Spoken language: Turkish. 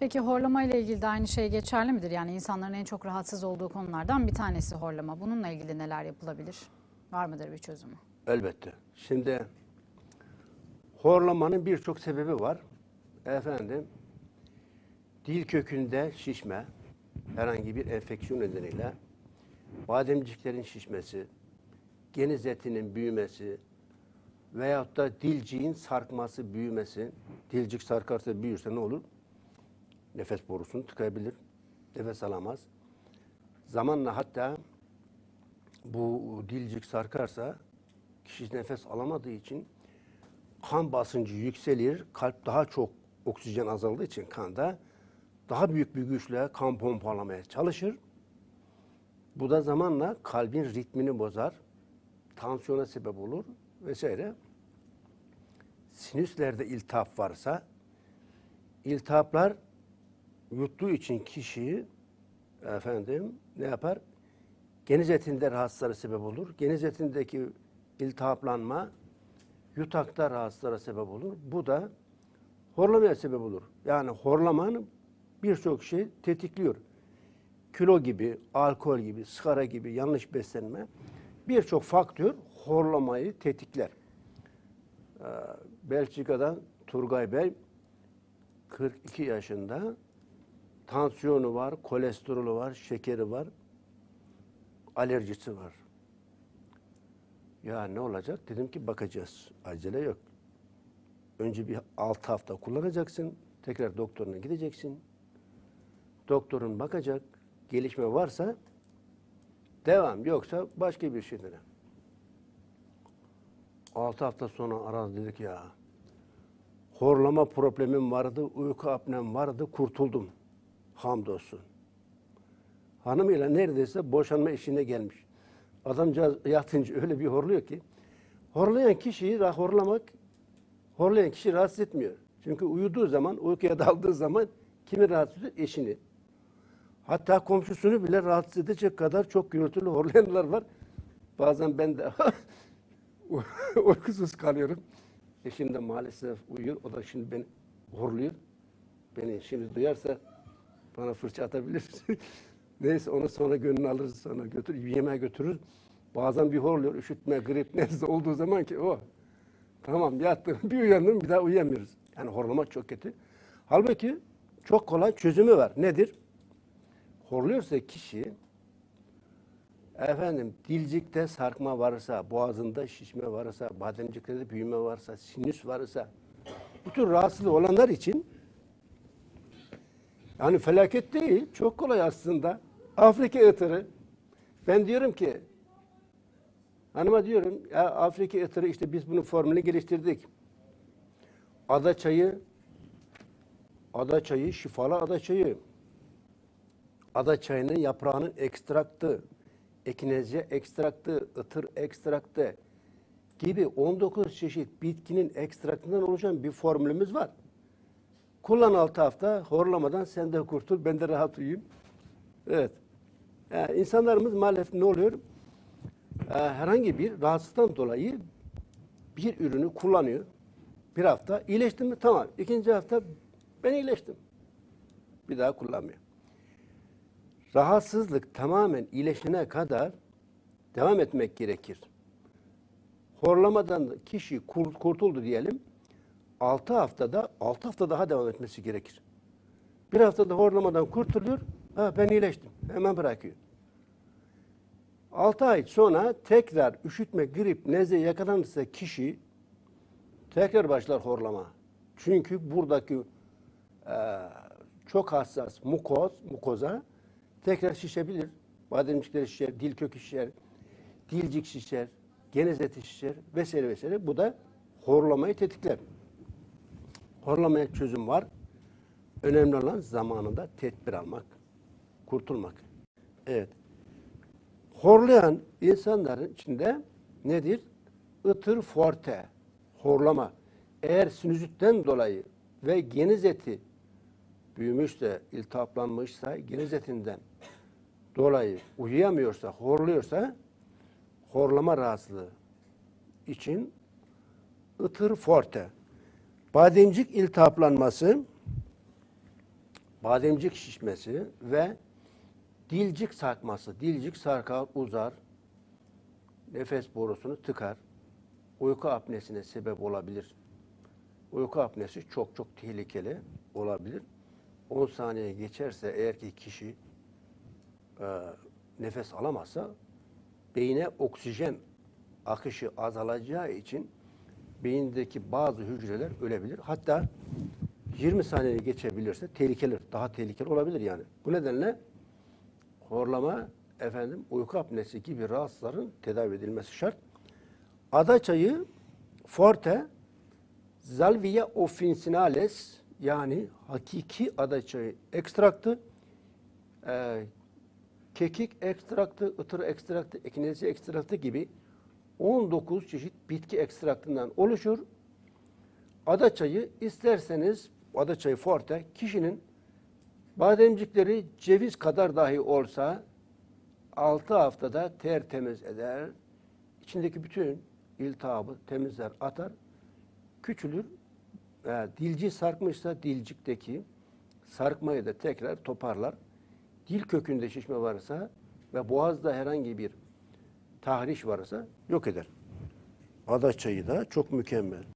Peki horlama ile ilgili de aynı şey geçerli midir? Yani insanların en çok rahatsız olduğu konulardan bir tanesi horlama. Bununla ilgili neler yapılabilir? Var mıdır bir çözümü? Elbette. Şimdi horlamanın birçok sebebi var. Efendim, dil kökünde şişme, herhangi bir enfeksiyon nedeniyle, bademciklerin şişmesi, geniz etinin büyümesi veyahut da dilciğin sarkması, büyümesi, dilcik sarkarsa büyürse ne olur? Nefes borusunu tıkayabilir, nefes alamaz. Zamanla hatta bu dilcik sarkarsa kişi nefes alamadığı için kan basıncı yükselir, kalp daha çok oksijen azaldığı için kanda daha büyük bir güçle kan pompalamaya çalışır. Bu da zamanla kalbin ritmini bozar, tansiyona sebep olur vesaire. Sinüslerde iltihap varsa, iltihaplar yuttuğu için kişiyi efendim ne yapar? Geniz etinde rahatsızlara sebep olur. Geniz etindeki iltihaplanma yutakta rahatsızlara sebep olur. Bu da horlamaya sebep olur. Yani horlamanın birçok şey tetikliyor. Kilo gibi, alkol gibi, sigara gibi yanlış beslenme birçok faktör horlamayı tetikler. Ee, Belçika'dan Turgay Bey 42 yaşında tansiyonu var, kolesterolü var, şekeri var, alerjisi var. Ya ne olacak? Dedim ki bakacağız. Acele yok. Önce bir 6 hafta kullanacaksın. Tekrar doktoruna gideceksin. Doktorun bakacak. Gelişme varsa devam. Yoksa başka bir şey dene. 6 hafta sonra aradı dedik ya. Horlama problemim vardı, uyku apnem vardı, kurtuldum. Hamdolsun. Hanımıyla neredeyse boşanma işine gelmiş. Adamcağız yatınca öyle bir horluyor ki. Horlayan kişiyi horlamak, horlayan kişi rahatsız etmiyor. Çünkü uyuduğu zaman, uykuya daldığı zaman kimi rahatsız ediyor? Eşini. Hatta komşusunu bile rahatsız edecek kadar çok gürültülü horlayanlar var. Bazen ben de uykusuz kalıyorum. Eşim de maalesef uyuyor. O da şimdi beni horluyor. Beni şimdi duyarsa bana fırça atabilir. Neyse onu sonra gönlünü alırız sonra götür, yemeğe götürür. Bazen bir horluyor, üşütme, grip, nezle olduğu zaman ki o tamam yattım, bir uyandım bir daha uyuyamıyoruz. Yani horlamak çok kötü. Halbuki çok kolay çözümü var. Nedir? Horluyorsa kişi efendim dilcikte sarkma varsa, boğazında şişme varsa, bademciklerde büyüme varsa, sinüs varsa bu tür rahatsızlığı olanlar için yani felaket değil, çok kolay aslında. Afrika ıtırı. Ben diyorum ki, hanıma diyorum, ya Afrika ıtırı işte biz bunun formülünü geliştirdik. Ada çayı, ada çayı, şifalı ada çayı. Ada çayının yaprağının ekstraktı, ekinezya ekstraktı, ıtır ekstraktı gibi 19 çeşit bitkinin ekstraktından oluşan bir formülümüz var. Kullan 6 hafta horlamadan sen de kurtul ben de rahat uyuyayım. Evet. Yani insanlarımız maalesef ne oluyor? Ee, herhangi bir rahatsızlıktan dolayı bir ürünü kullanıyor. Bir hafta iyileştim mi? Tamam. İkinci hafta ben iyileştim. Bir daha kullanmıyor. Rahatsızlık tamamen iyileşene kadar devam etmek gerekir. Horlamadan kişi kur- kurtuldu diyelim. 6 haftada 6 hafta daha devam etmesi gerekir. Bir haftada horlamadan kurtuluyor. Ha ben iyileştim. Hemen bırakıyor. 6 ay sonra tekrar üşütme, grip, nezle yakalanırsa kişi tekrar başlar horlama. Çünkü buradaki e, çok hassas mukoz, mukoza tekrar şişebilir. Bademcikleri şişer, dil kökü şişer, dilcik şişer, geniz eti şişer vesaire vesaire. Bu da horlamayı tetikler. Horlamaya çözüm var. Önemli olan zamanında tedbir almak, kurtulmak. Evet. Horlayan insanların içinde nedir? Itır forte, horlama. Eğer sinüzitten dolayı ve geniz eti büyümüşse, iltihaplanmışsa, geniz etinden dolayı uyuyamıyorsa, horluyorsa, horlama rahatsızlığı için ıtır forte. Bademcik iltihaplanması bademcik şişmesi ve dilcik sarkması. Dilcik sarkar, uzar, nefes borusunu tıkar. Uyku apnesine sebep olabilir. Uyku apnesi çok çok tehlikeli olabilir. 10 saniye geçerse eğer ki kişi e, nefes alamazsa beyine oksijen akışı azalacağı için beyindeki bazı hücreler ölebilir. Hatta 20 saniye geçebilirse tehlikeli, daha tehlikeli olabilir yani. Bu nedenle horlama, efendim uyku apnesi gibi rahatsızların tedavi edilmesi şart. Ada çayı forte Salvia officinales yani hakiki ada çayı ekstraktı, e, kekik ekstraktı, ıtır ekstraktı, ekinezi ekstraktı gibi 19 çeşit bitki ekstraktından oluşur. Ada çayı isterseniz ada çayı forte kişinin bademcikleri ceviz kadar dahi olsa 6 haftada tertemiz eder. İçindeki bütün iltihabı temizler, atar. Küçülür. Eğer dilci sarkmışsa dilcikteki sarkmayı da tekrar toparlar. Dil kökünde şişme varsa ve boğazda herhangi bir tahriş varsa yok eder. Ada çayı da çok mükemmel.